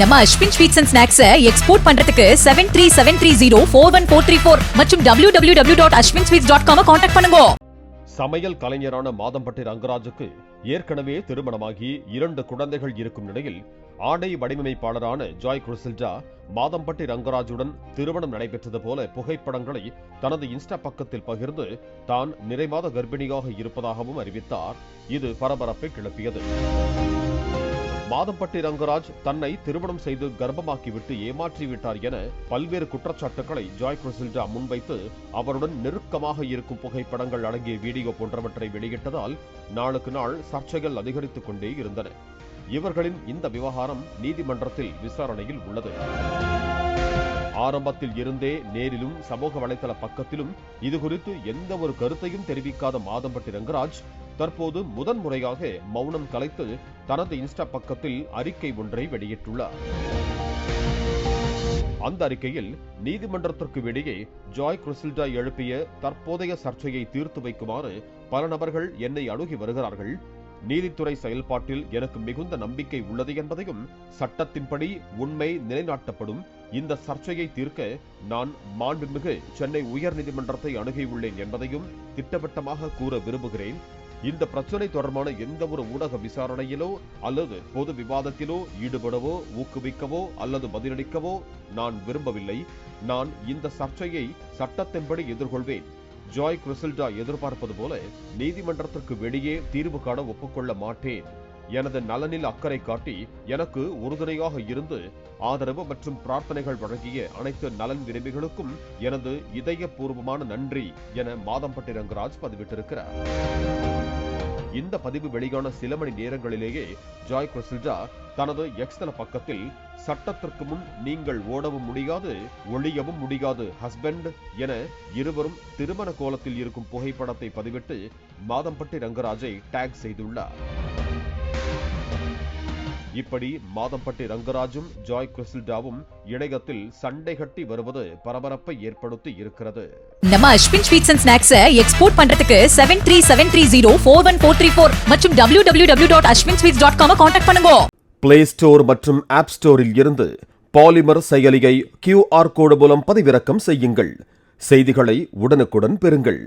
நம்ம Ashwin sweets and snacks export பண்றதுக்கு seven three seven three zero four one four three four மற்றும் W W W dot Ashwin sweets dot com contact பண்ணுங்க. சமையல் கலைஞரான மாதம்பட்டி ரங்கராஜுக்கு ஏற்கனவே திருமணமாகி இரண்டு குழந்தைகள் இருக்கும் நிலையில் ஆடை வடிவமைப்பாளரான ஜாய் குருசில்ஜா மாதம்பட்டி ரங்கராஜுடன் திருமணம் நடைபெற்றது போல புகைப்படங்களை தனது இன்ஸ்டா பக்கத்தில் பகிர்ந்து தான் நிறைமாத கர்ப்பிணியாக இருப்பதாகவும் அறிவித்தார். இது பரபரப்பை கிளப்பியது. மாதம்பட்டி ரங்கராஜ் தன்னை திருமணம் செய்து கர்ப்பமாக்கிவிட்டு ஏமாற்றிவிட்டார் என பல்வேறு குற்றச்சாட்டுகளை ஜாய் குருசில்டா முன்வைத்து அவருடன் நெருக்கமாக இருக்கும் புகைப்படங்கள் அடங்கிய வீடியோ போன்றவற்றை வெளியிட்டதால் நாளுக்கு நாள் சர்ச்சைகள் அதிகரித்துக் கொண்டே இருந்தன. இவர்களின் இந்த விவகாரம் நீதிமன்றத்தில் விசாரணையில் உள்ளது. ஆரம்பத்தில் இருந்தே நேரிலும் சமூக வலைதள பக்கத்திலும் இது குறித்து எந்த ஒரு கருத்தையும் தெரிவிக்காத மாதம்பட்டி ரங்கராஜ் தற்போது முதன்முறையாக மௌனம் கலைத்து தனது இன்ஸ்டா பக்கத்தில் அறிக்கை ஒன்றை வெளியிட்டுள்ளார். அந்த அறிக்கையில் நீதிமன்றத்திற்கு வெளியே ஜாய் குருசில்டா எழுப்பிய தற்போதைய சர்ச்சையை தீர்த்து வைக்குமாறு பல நபர்கள் என்னை அணுகி வருகிறார்கள். நீதித்துறை செயல்பாட்டில் எனக்கு மிகுந்த நம்பிக்கை உள்ளது என்பதையும் சட்டத்தின்படி உண்மை நிலைநாட்டப்படும். இந்த சர்ச்சையை தீர்க்க நான் மாண்புமிகு சென்னை உயர்நீதிமன்றத்தை அணுகியுள்ளேன் என்பதையும் திட்டவட்டமாக கூற விரும்புகிறேன். இந்த பிரச்சனை தொடர்பான எந்த ஒரு ஊடக விசாரணையிலோ அல்லது பொது விவாதத்திலோ ஈடுபடவோ ஊக்குவிக்கவோ அல்லது பதிலளிக்கவோ நான் விரும்பவில்லை. நான் இந்த சர்ச்சையை சட்டத்தின்படி எதிர்கொள்வேன். ஜாய் கிறிசில்டா எதிர்பார்ப்பது போல நீதிமன்றத்திற்கு வெளியே தீர்வு காண ஒப்புக்கொள்ள மாட்டேன். எனது நலனில் அக்கறை காட்டி எனக்கு உறுதுணையாக இருந்து ஆதரவு மற்றும் பிரார்த்தனைகள் வழங்கிய அனைத்து நலன் விரும்பிகளுக்கும் எனது இதயபூர்வமான நன்றி என மாதம்பட்டி ரங்கராஜ் பதிவிட்டிருக்கிறார். இந்த பதிவு வெளியான சில மணி நேரங்களிலேயே ஜாய் கிறிசில்டா தனது எக்ஸ்தல பக்கத்தில் சட்டத்திற்கு முன் நீங்கள் ஓடவும் முடியாது ஒளியவும் முடியாது ஹஸ்பண்ட் என இருவரும் திருமண கோலத்தில் இருக்கும் புகைப்படத்தை பதிவிட்டு மாதம்பட்டி ரங்கராஜை டேக் செய்துள்ளார். இப்படி மாதம்பட்டி ரங்கராஜும் ஜாய் கிறிசில்டாவும் இணையத்தில் சண்டை கட்டி வருவது பரபரப்பை ஏற்படுத்தி இருக்கிறது. நம்ம Ashwin sweets and snacks export பண்றதுக்கு seven three seven three zero four one four three four மற்றும் W W W dot Ashwin sweets dot com contact பண்ணுங்க. பிளே ஸ்டோர் மற்றும் ஆப் ஸ்டோரில் இருந்து பாலிமர் செயலியை கியூஆர் கோடு மூலம் பதிவிறக்கம் செய்யுங்கள். செய்திகளை உடனுக்குடன் பெறுங்கள்.